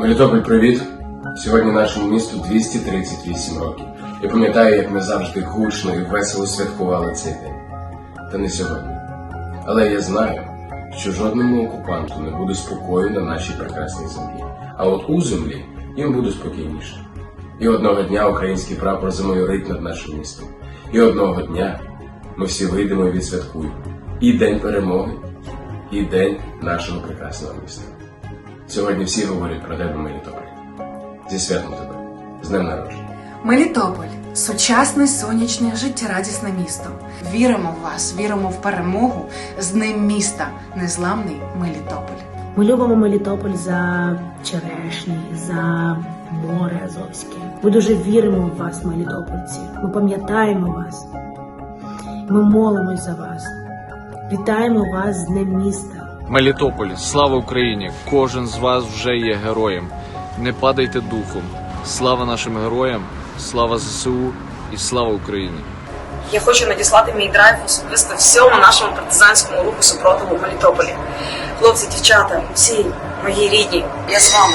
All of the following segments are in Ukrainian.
Мелітополь, привіт! Сьогодні нашому місту 238 років. Я пам'ятаю, як ми завжди гучно і весело святкували цей день. Та не сьогодні. Але я знаю, що жодному окупанту не буде спокою на нашій прекрасній землі. А от у землі їм буде спокійніше. І одного дня український прапор замайорить над нашим містом. І одного дня ми всі вийдемо і відсвяткуємо. І День перемоги, і День нашого прекрасного міста. Сьогодні всі говорять про тебе, Мелітополь. Зі святом тебе, з днем народження. Мелітополь сучасне, сонячне, життєрадісне місто. Віримо в вас, віримо в перемогу з ним міста, незламний Мелітополь. Ми любимо Мелітополь за черешні, за море Азовське. Ми дуже віримо в вас, мелітопольці. Ми пам'ятаємо вас. Ми молимось за вас. Вітаємо вас з Днем міста. Мелітополь, слава Україні! Кожен з вас вже є героєм. Не падайте духом. Слава нашим героям, слава ЗСУ і слава Україні! Я хочу надіслати мій драйв особисто всьому нашому партизанському руху супротиву в Мелітополі. Хлопці, дівчата, всі мої рідні, я з вами.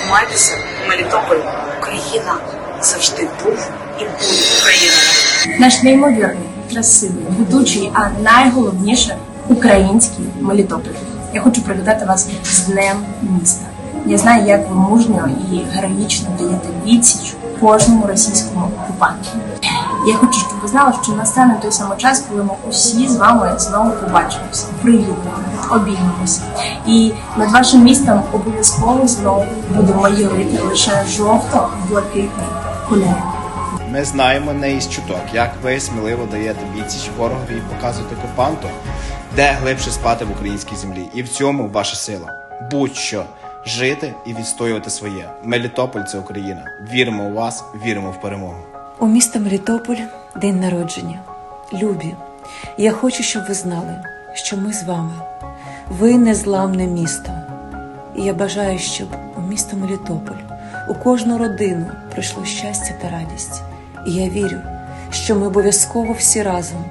Тримайтеся, Мелітополь, Україна завжди був і буде Україною. наш неймовірний, красивий, ведучий, а найголовніше український Мелітополь. Я хочу привітати вас з Днем міста. Я знаю, як ви мужньо і героїчно даєте відсіч кожному російському окупанту. Я хочу, щоб ви знали, що настане той самий час, коли ми усі з вами знову побачимося, привітаємо, обіймемося. І над вашим містом обов'язково знову буде майорити лише жовто-блакитний кольор. Ми знаємо не із чуток, як ви сміливо даєте відсіч ворогові і показуєте окупанту, де глибше спати в українській землі. І в цьому ваша сила. Будь-що жити і відстоювати своє. Мелітополь це Україна. Віримо у вас, віримо в перемогу. У міста Мелітополь день народження. Любі, я хочу, щоб ви знали, що ми з вами. Ви незламне місто. І я бажаю, щоб у місто Мелітополь, у кожну родину прийшло щастя та радість. І я вірю, що ми обов'язково всі разом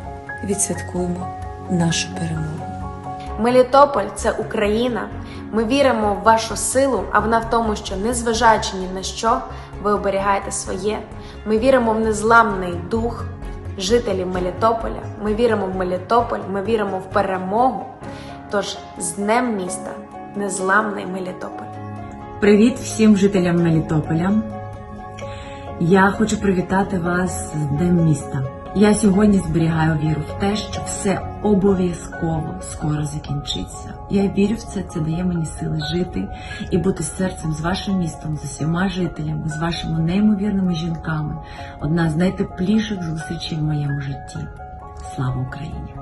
відсвяткуємо нашу перемогу. Мелітополь це Україна. Ми віримо в вашу силу, а вона в тому, що незважаючи ні на що, ви оберігаєте своє. Ми віримо в незламний дух жителів Мелітополя. Ми віримо в Мелітополь, ми віримо в перемогу. Тож з Днем міста, незламний Мелітополь. Привіт всім жителям Мелітополя. Я хочу привітати вас з Днем міста. Я сьогодні зберігаю віру в те, що все обов'язково скоро закінчиться. Я вірю в це, це дає мені сили жити і бути серцем з вашим містом, з усіма жителями, з вашими неймовірними жінками. Одна з найтепліших зустрічей в моєму житті. Слава Україні!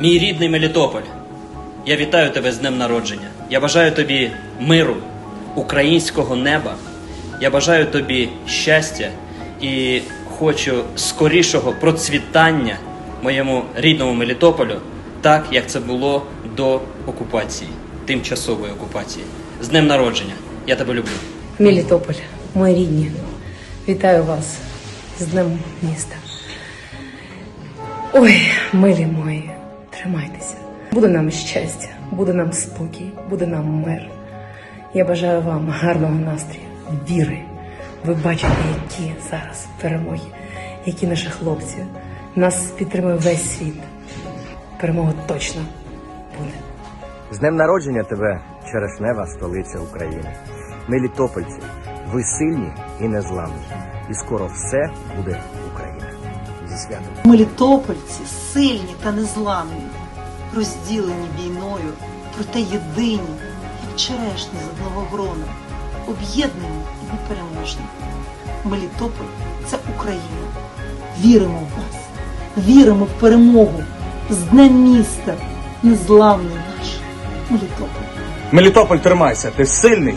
Мій рідний Мелітополь, я вітаю тебе з днем народження. Я бажаю тобі миру, українського неба. Я бажаю тобі щастя і хочу скорішого процвітання моєму рідному Мелітополю, так як це було до окупації, тимчасової окупації. З днем народження. Я тебе люблю. Мелітополь, мої рідні, вітаю вас з Днем міста. Ой, милі мої, тримайтеся. Буде нам щастя, буде нам спокій, буде нам мир. Я бажаю вам гарного настрою, віри. Ви бачите, які зараз перемоги, які наші хлопці. Нас підтримує весь світ. Перемога точно буде. З днем народження тебе, черешнева столиця України. Мелітопольці, ви сильні і незламні. І скоро все буде Україна. Зі святом. Мелітопольці сильні та незламні, розділені війною, проте єдині, як черешні з одного грона, об'єднані і непереможні. Мелітополь це Україна. Віримо в вас, віримо в перемогу. З Днем міста, незламний наш Мелітополь. Мелітополь, тримайся, ти сильний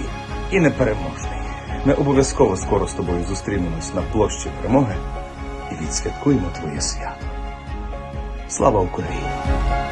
і непереможний. Ми обов'язково скоро з тобою зустрінемось на площі перемоги і відсвяткуємо твоє свято. Слава Україні!